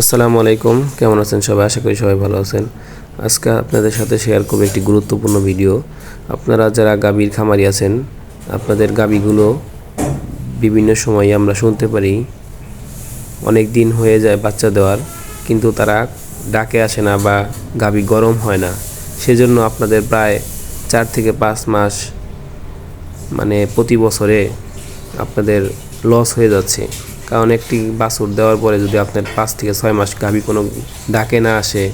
আসসালামু আলাইকুম। কেমন আছেন সবাই? আশা করি সবাই ভালো আছেন। আজকে আপনাদের সাথে শেয়ার করব একটি গুরুত্বপূর্ণ ভিডিও। আপনারা যারা গাভীর খামারি আছেন, আপনাদের গাভীগুলো বিভিন্ন সময় আমরা শুনতে পারি। অনেক দিন হয়ে যায় বাচ্চা দেওয়ার, কিন্তু তারা ডাকে আসে না বা গাভী গরম হয় না। সেজন্য আপনাদের প্রায় চার থেকে পাঁচ মাস মানে প্রতি বছরে আপনাদের লস হয়ে যাচ্ছে। কারণ একটি বাছুর দেওয়ার পরে যদি আপনার পাঁচ থেকে ছয় মাস গাভী কোনো ডাকে না আসে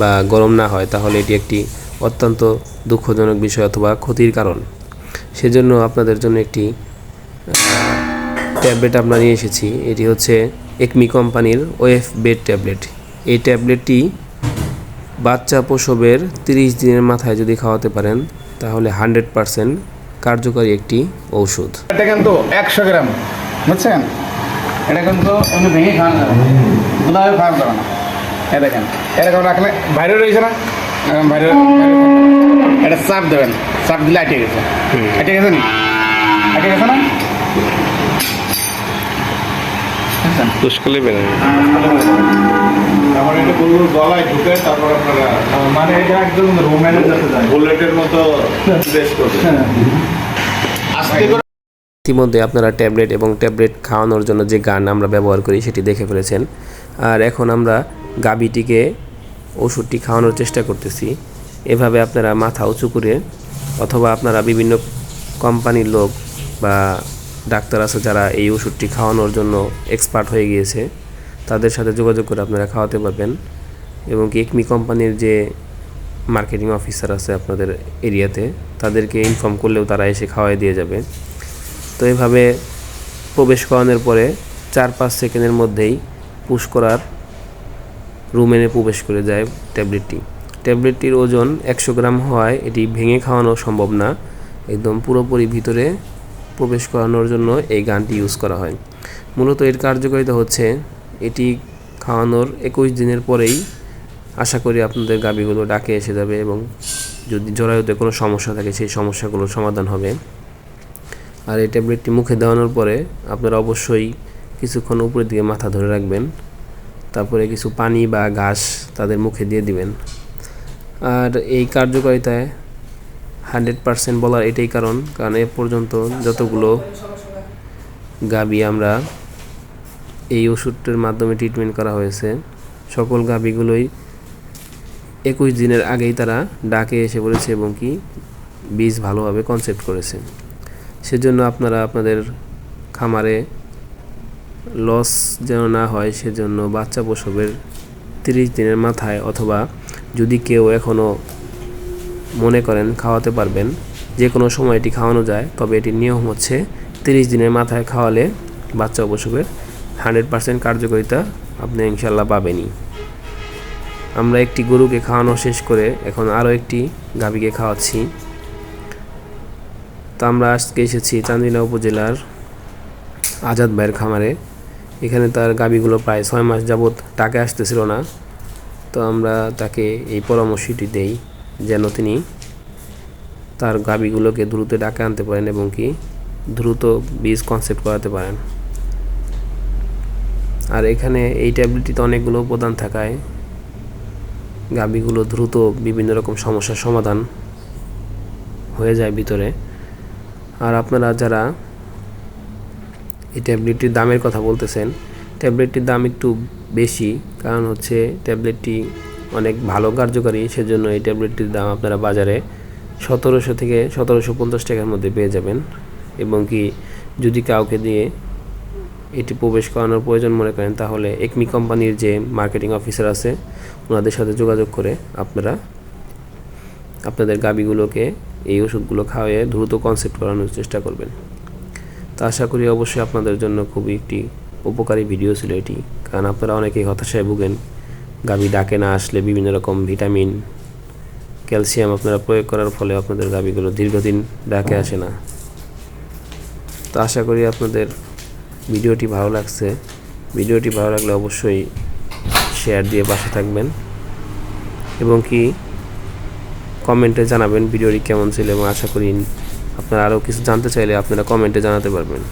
বা গরম না হয়, তাহলে এটি একটি অত্যন্ত দুঃখজনক বিষয় অথবা ক্ষতির কারণ। সেজন্য আপনাদের জন্য একটি ট্যাবলেট আমরা নিয়ে এসেছি। এটি হচ্ছে একমি কোম্পানির ওয়েফ বেড ট্যাবলেট। এই ট্যাবলেটটি বাচ্চা প্রসবের তিরিশ দিনের মাথায় যদি খাওয়াতে পারেন, তাহলে হান্ড্রেড পারসেন্ট কার্যকরী একটি ঔষধ। এটা কিন্তু একশো গ্রাম, বুঝছেন? এটা কিন্তু এমনি ভেঙে খাওয়ানো যাবে না। দুলাভাবে খাওয়ানো যাবে না। এ দেখেন এরকম রাখলে বাইরে রয়েছে না? বাইরে বাইরে এটা চাপ দেবেন চাপ দিলে আটকে গেছে। আটকে গেছে নি? আটকে গেছে না? দুষ্কালে বেরোয় তারপরে এটা গরুর গলায় ঢুকে তারপর আপনারা মানে এটা একদম রোম্যানের বুলেটের মতো বেশ করবে। আস্তে করে ইতিমধ্যে আপনারা ট্যাবলেট এবং ট্যাবলেট খাওয়ানোর জন্য যে গান আমরা ব্যবহার করি সেটি দেখে ফেলেছেন। আর এখন আমরা গাবিটিকে ওষুধটি খাওয়ানোর চেষ্টা করতেছি। এভাবে আপনারা মাথা উঁচু করে অথবা আপনারা বিভিন্ন কোম্পানির লোক বা ডাক্তার আছে যারা এই ওষুধটি খাওয়ানোর জন্য এক্সপার্ট হয়ে গিয়েছে, তাদের সাথে যোগাযোগ করে আপনারা খাওয়াতে পারবেন এবং একমি কোম্পানির যে মার্কেটিং অফিসার আছে আপনাদের এরিয়াতে, তাদেরকে ইনফর্ম করলেও তারা এসে খাওয়াই দিয়ে যাবে। তো এভাবে প্রবেশ করানোর পরে চার পাঁচ সেকেন্ডের মধ্যেই পুশ করার রুমেনে প্রবেশ করে যায় ট্যাবলেটটি। ট্যাবলেটটির ওজন একশো গ্রাম হওয়ায় এটি ভেঙে খাওয়ানো সম্ভব না। একদম পুরোপুরি ভিতরে প্রবেশ করানোর জন্য এই গানটি ইউজ করা হয়। মূলত এর কার্যকারিতা হচ্ছে এটি খাওয়ানোর একুশ দিনের পরেই আশা করি আপনাদের গাবিগুলো ডাকে এসে যাবে এবং যদি জরায়ুতে কোনো সমস্যা থাকে সেই সমস্যাগুলোর সমাধান হবে। আর এই ট্যাবলেটটি মুখে দেওয়ানোর পরে আপনারা অবশ্যই কিছুক্ষণ উপরের দিকে মাথা ধরে রাখবেন। তারপরে কিছু পানি বা ঘাস তাদের মুখে দিয়ে দিবেন। আর এই কার্যকারিতায় হান্ড্রেড পারসেন্ট বলার এটাই কারণ কারণ এ পর্যন্ত যতগুলো গাবি আমরা এই ওষুধটির মাধ্যমে ট্রিটমেন্ট করা হয়েছে, সকল গাবিগুলোই একুশ দিনের আগেই তারা ডাকে এসে পড়েছে এবং কি বীজ ভালোভাবে কনসেপ্ট করেছে। সেজন্য আপনারা আপনাদের খামারে লস যেন না হয়, সেজন্য বাচ্চা প্রসবের তিরিশ দিনের মাথায় অথবা যদি কেউ এখনও মনে করেন খাওয়াতে পারবেন যে কোনো সময় এটি খাওয়ানো যায়, তবে এটির নিয়ম হচ্ছে তিরিশ দিনের মাথায় খাওয়ালে বাচ্চা প্রসবের হান্ড্রেড পার্সেন্ট কার্যকারিতা আপনি ইনশাল্লাহ পাবেনই। আমরা একটি গরুকে খাওয়ানো শেষ করে এখন আরও একটি গাভীকে খাওয়াচ্ছি। তো আমরা আজকে এসেছি চান্দিনা উপজেলার আজাদ ভাইয়ের খামারে। এখানে তার গাবিগুলো প্রায় ছয় মাস যাবৎ টাকা আসতেছিল না। তো আমরা তাকে এই পরামর্শটি দেই যেন তিনি তার গাবিগুলোকে দ্রুত ডাকে আনতে পারেন এবং কি দ্রুত বীজ কনসেপ্ট করাতে পারেন। আর এখানে এই ট্যাবলেটটিতে অনেকগুলো উপাদান থাকায় গাবিগুলো দ্রুত বিভিন্ন রকম সমস্যার সমাধান হয়ে যায় ভিতরে। আর আপনারা যারা এই ট্যাবলেটটির দামের কথা বলতেছেন, ট্যাবলেটটির দাম একটু বেশি, কারণ হচ্ছে ট্যাবলেটটি অনেক ভালো কার্যকারী, সেজন্য এই ট্যাবলেটটির দাম আপনারা বাজারে সতেরোশো থেকে সতেরোশো পঞ্চাশ টাকার মধ্যে পেয়ে যাবেন। এবং কি যদি কাউকে দিয়ে এটি প্রবেশ করানোর প্রয়োজন মনে করেন, তাহলে একমি কোম্পানির যে মার্কেটিং অফিসার আছে, ওনাদের সাথে যোগাযোগ করে আপনারা আপনাদের গাবিগুলোকে এই ওষুধগুলো খাওয়াইয়ে দ্রুত কনসেপ্ট করানোর চেষ্টা করবেন। তো আশা করি অবশ্যই আপনাদের জন্য খুবই একটি উপকারী ভিডিও ছিল এটি। কারণ আপনারা অনেকেই হতাশায় ভুগেন। গাবি ডাকে না আসলে বিভিন্ন রকম ভিটামিন ক্যালসিয়াম আপনারা প্রয়োগ করার ফলে আপনাদের গাবিগুলো দীর্ঘদিন ডাকে আসে না। তো আশা করি আপনাদের ভিডিওটি ভালো লাগছে। ভিডিওটি ভালো লাগলে অবশ্যই শেয়ার দিয়ে পাশে থাকবেন। এবং কি কমেন্টে জানাবেন ভিডিওটি কেমন ছিল এবং আশা করি আপনারা আরও কিছু জানতে চাইলে আপনারা কমেন্টে জানাতে পারবেন।